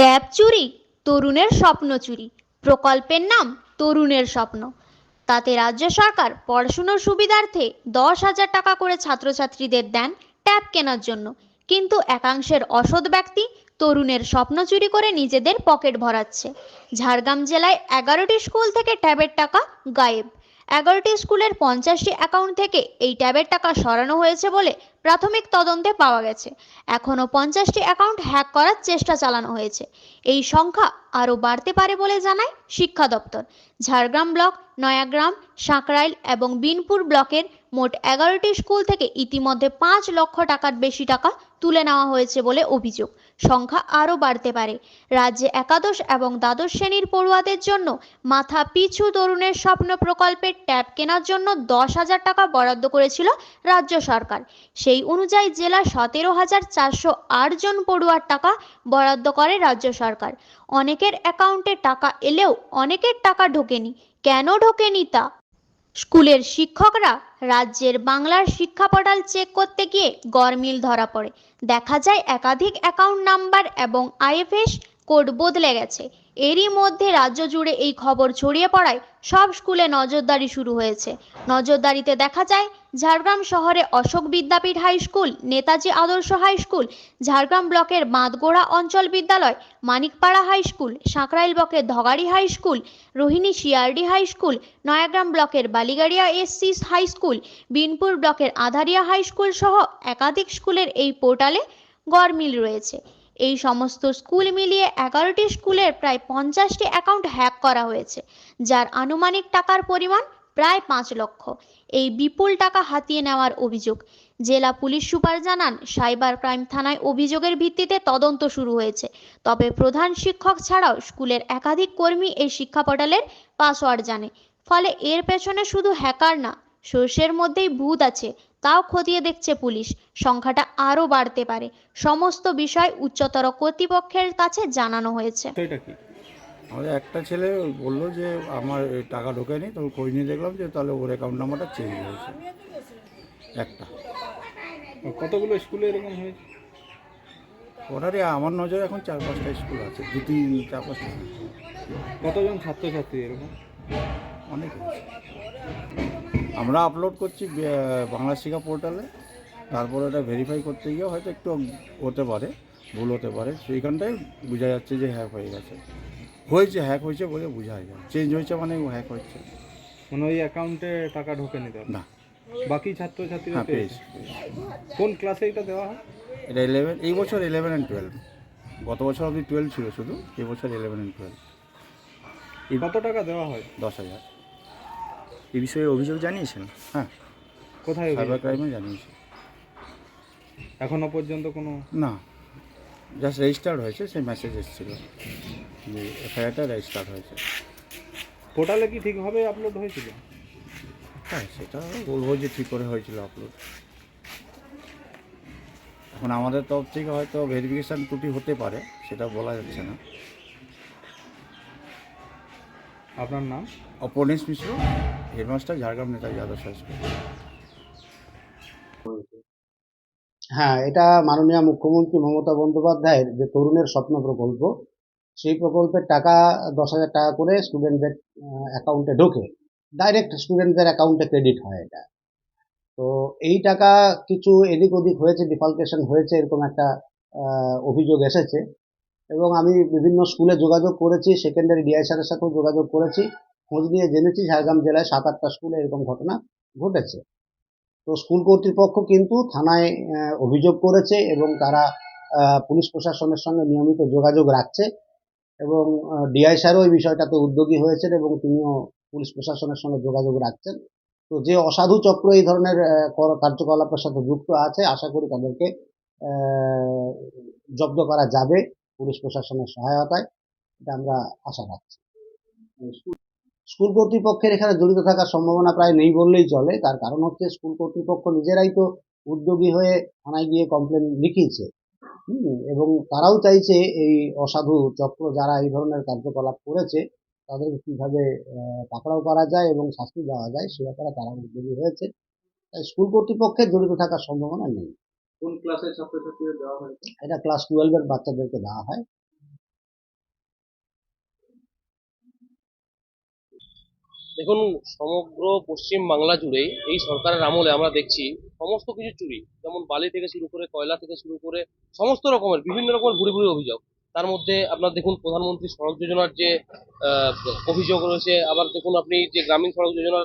Tab চুরি, তরুণের স্বপ্ন চুরি। প্রকল্পের নাম তরুণের স্বপ্ন। তাতে রাজ্য সরকার পড়াশুনোর সুবিধার্থে দশ হাজার টাকা করে ছাত্রছাত্রীদের দেন ট্যাব কেনার জন্য। কিন্তু একাংশের অসৎ ব্যক্তি তরুণের স্বপ্ন চুরি করে নিজেদের পকেট ভরাচ্ছে। ঝাড়গ্রাম জেলায় এগারোটি স্কুল থেকে ট্যাবের টাকা গায়েব। এগারোটি স্কুলের পঞ্চাশটি অ্যাকাউন্ট থেকে এই ট্যাবের টাকা সরানো হয়েছে বলে প্রাথমিক তদন্তে পাওয়া গেছে। এখনও পঞ্চাশটি অ্যাকাউন্ট হ্যাক করার চেষ্টা চালানো হয়েছে। এই সংখ্যা আরও বাড়তে পারে বলে জানায় শিক্ষা দপ্তর। ঝাড়গ্রাম ব্লক, নয়াগ্রাম, সাঁকরাইল এবং বিনপুর ব্লকের মোট এগারোটি স্কুল থেকে ইতিমধ্যে পাঁচ লক্ষ টাকার বেশি টাকা তুলে নেওয়া হয়েছে বলে অভিযোগ। সংখ্যা আরও বাড়তে পারে। রাজ্যে একাদশ এবং দ্বাদশ শ্রেণির পড়ুয়াদের জন্য মাথা পিছু তরুণের স্বপ্ন প্রকল্পের ট্যাব কেনার জন্য দশ হাজার টাকা বরাদ্দ করেছিল রাজ্য সরকার। সেই অনুযায়ী জেলা সতেরো হাজার চারশো আট জন পড়ুয়ার টাকা বরাদ্দ করে রাজ্য সরকার। অনেকের অ্যাকাউন্টে টাকা এলেও অনেকের টাকা ঢোকেনি। কেন ঢোকেনি তা স্কুলের শিক্ষকরা রাজ্যের বাংলার শিক্ষা পোর্টাল চেক করতে গিয়ে গরমিল ধরা পড়ে। দেখা যায় একাধিক অ্যাকাউন্ট নাম্বার এবং আইএফএস কোড বদলে গেছে। এরই মধ্যে রাজ্য জুড়ে এই খবর ছড়িয়ে পড়ায় সব স্কুলে নজরদারি শুরু হয়েছে। নজরদারিতে দেখা যায়, ঝাড়গ্রাম শহরে Ashok Vidyapeeth high school, Netaji Adarsh high school, Jhargram ব্লকের বাঁধগোড়া অঞ্চল বিদ্যালয়, মানিকপাড়া হাই স্কুল সাঁকরাইল ব্লকের Dhagari high school, Rohini CRD high school, Nayagram ব্লকের Baligaria SC high school, Binpur ব্লকের আধারিয়া হাই স্কুল সহ একাধিক স্কুলের এই পোর্টালে গরমিল রয়েছে। এই সমস্ত স্কুল মিলিয়ে এগারোটি স্কুলের প্রায় পঞ্চাশটি অ্যাকাউন্ট হ্যাক করা হয়েছে, যার আনুমানিক টাকার পরিমাণ প্রায় পাঁচ লক্ষ। এই বিপুল টাকা হাতিয়ে নেওয়ার অভিযোগ। জেলা পুলিশ সুপার জানান, সাইবার ক্রাইম থানায় অভিযোগের ভিত্তিতে তদন্ত শুরু হয়েছে। তবে প্রধান শিক্ষক ছাড়াও স্কুলের একাধিক কর্মী এই শিক্ষা পোর্টালের পাসওয়ার্ড জানে। ফলে এর পেছনে শুধু হ্যাকার না সর্ষের মধ্যেই ভূত আছে তাও খতিয়ে দেখছে পুলিশ। সংখ্যাটা আরও বাড়তে পারে। সমস্ত বিষয় উচ্চতর কর্তৃপক্ষের কাছে জানানো হয়েছে। কি? আমাদের একটা ছেলে বলল যে আমার টাকা ঢোকেনি তো খোঁজ নিয়ে দেখলাম যে তাহলে ওর অ্যাকাউন্ট নাম্বারটা চেঞ্জ হয়েছে। একটা। কতগুলো স্কুলে এরকম হয়েছে? ওটারে আমার নজরে এখন চার পাঁচটা স্কুল আছে দু তিন চার পাঁচটা। কতজন ছাত্রছাত্রী এরকম? অনেক আছে। আমরা আপলোড করছি বাংলা শিক্ষা পোর্টালে তারপর এটা ভেরিফাই করতে গিয়ে হয়তো একটু হতে পারে ভুল হতে পারে। সেইখানটায় বোঝা যাচ্ছে যে হ্যাক হয়ে গেছে। হয়েছে হ্যাক হয়েছে বলে বোঝা যায়। চেঞ্জ হয়েছে মানে হ্যাক হচ্ছে। মানে ওই অ্যাকাউন্টে টাকা ঢোকেনি তার না। বাকি ছাত্রছাত্রীরা হ্যাঁ পেয়েছে। কোন ক্লাসে এটা দেওয়া হয়? এটা ইলেভেন এই বছর ইলেভেন অ্যান্ড টুয়েলভ গত বছর অবধি টুয়েলভ ছিল শুধু এবছর ইলেভেন অ্যান্ড টুয়েলভ কত টাকা দেওয়া হয়? দশ হাজার। এই বিষয়ে অভিযোগ জানিয়েছেন? হ্যাঁ। কোথায় সাইবার ক্রাইমে জানিয়েছি। এখনও পর্যন্ত কোনো না। জাস্ট রেজিস্টার্ড হয়েছে সেই মেসেজ এসেছিল। যে এফআইআরটা রেজিস্টার্ড হয়েছে। পোর্টালে কি ঠিকভাবে আপলোড হয়েছিল? হ্যাঁ সেটা বলব যে ঠিক করে হয়েছিল আপলোড এখন আমাদের তরফ থেকে হয়তো ভেরিফিকেশান ত্রুটি হতে পারে সেটা বলা যাচ্ছে না। আপনার নাম? Aparnesh Mishra headmaster Jhargram Netaji Adarsha high school. হ্যাঁ এটা মাননীয় মুখ্যমন্ত্রী মমতা বন্দ্যোপাধ্যায়ের যে তরুণের স্বপ্ন প্রকল্প সেই প্রকল্পের টাকা দশ হাজার টাকা করে স্টুডেন্টদের অ্যাকাউন্টে ঢোকে। ডাইরেক্ট স্টুডেন্টদের অ্যাকাউন্টে ক্রেডিট হয় এটা। তো এই টাকা কিছু এদিক ওদিক হয়েছে ডিফালকেশন হয়েছে এরকম একটা অভিযোগ এসেছে। এবং আমি বিভিন্ন স্কুলে যোগাযোগ করেছি সেকেন্ডারি ডিআই স্যারের সাথেও যোগাযোগ করেছি। খোঁজ নিয়ে জেনেছি ঝাড়গ্রাম জেলায় সাত আটটা স্কুলে এরকম ঘটনা ঘটেছে। তো স্কুল কর্তৃপক্ষ কিন্তু থানায় অভিযোগ করেছে এবং তারা পুলিশ প্রশাসনের সঙ্গে নিয়মিত যোগাযোগ রাখছে এবং ডিআই স্যারও এই বিষয়টাতে উদ্যোগী হয়েছেন এবং তিনিও পুলিশ প্রশাসনের সঙ্গে যোগাযোগ রাখছেন। তো যে অসাধু চক্র এই ধরনের কর- কার্যকলাপের সাথে যুক্ত আছে, আশা করি তাদেরকে জব্দ করা যাবে। পুলিশ প্রশাসনের সহায়তায় এটা আমরা আশা রাখছি। স্কুল কর্তৃপক্ষের এখানে জড়িত থাকার সম্ভাবনা প্রায় নেই বললেই চলে। তার কারণ হচ্ছে স্কুল কর্তৃপক্ষ নিজেরাই তো উদ্যোগী হয়ে থানায় গিয়ে কমপ্লেন লিখিয়েছে। এবং তারাও চাইছে এই অসাধু চক্র যারা এই ধরনের কার্যকলাপ করেছে, তাদেরকে কীভাবে পাকড়াও করা যায় এবং শাস্তি দেওয়া যায়, সে ব্যাপারে তারা উদ্যোগী হয়েছে। তাই স্কুল কর্তৃপক্ষের জড়িত থাকার সম্ভাবনা নেই। কোন ক্লাসে ছাত্রছাত্রীদের দেওয়া হয়? এটা ক্লাস টুয়েলভের বাচ্চাদেরকে দেওয়া হয়। দেখুন সমগ্র পশ্চিম বাংলা জুড়ে এই সরকারের আমলে আমরা দেখছি সমস্ত কিছু চুরি। যেমন বালি থেকে শুরু করে কয়লা থেকে শুরু করে সমস্ত রকমের বিভিন্ন রকমের ভুড়ি ভুড়ি অভিযোগ। তার মধ্যে আপনার দেখুন, প্রধানমন্ত্রী সড়ক যোজনার যে অভিযোগ রয়েছে, আবার দেখুন আপনি যে গ্রামীণ সড়ক যোজনার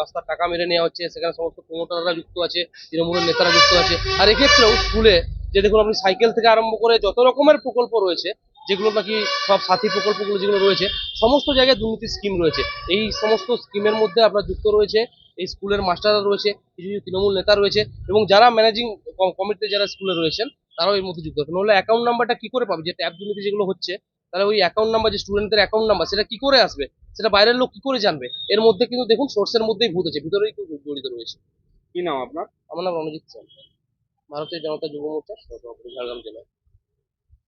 রাস্তার টাকা মেরে নেওয়া হচ্ছে, সেখানে সমস্ত প্রমোটাররা যুক্ত আছে, তৃণমূলের নেতারা যুক্ত আছে। আর এক্ষেত্রেও স্কুলে যে দেখুন আপনি সাইকেল থেকে আরম্ভ করে যত রকমের প্রকল্প রয়েছে, যেগুলো নাকি সব সাথী প্রকল্পগুলো যেগুলো রয়েছে, সমস্ত জায়গায় দুর্নীতির স্কিম রয়েছে। এই সমস্ত স্কিমের মধ্যে আপনার যুক্ত রয়েছে, এই স্কুলের মাস্টাররা রয়েছে, কিছু কিছু তৃণমূল নেতা রয়েছে, এবং যারা ম্যানেজিং কমিটিতে যারা স্কুলে রয়েছেন তারাও এর মধ্যে যুক্ত নাহলে অ্যাকাউন্ট নাম্বারটা কি করে পাবে? যে ট্যাব দুর্নীতি যেগুলো হচ্ছে তাহলে ওই অ্যাকাউন্ট নাম্বার যে স্টুডেন্টদের অ্যাকাউন্ট নাম্বার সেটা কি করে আসবে? সেটা বাইরের লোক কি করে জানবে? এর মধ্যে কিন্তু দেখুন সোর্সের মধ্যেই ভূত আছে ভিতরেই কিন্তু জড়িত রয়েছে। কি নাম আপনার? আমার নাম রণজিৎ সেন ভারতীয় জনতা যুব মোর্চা ঝাড়গ্রাম জেলায়।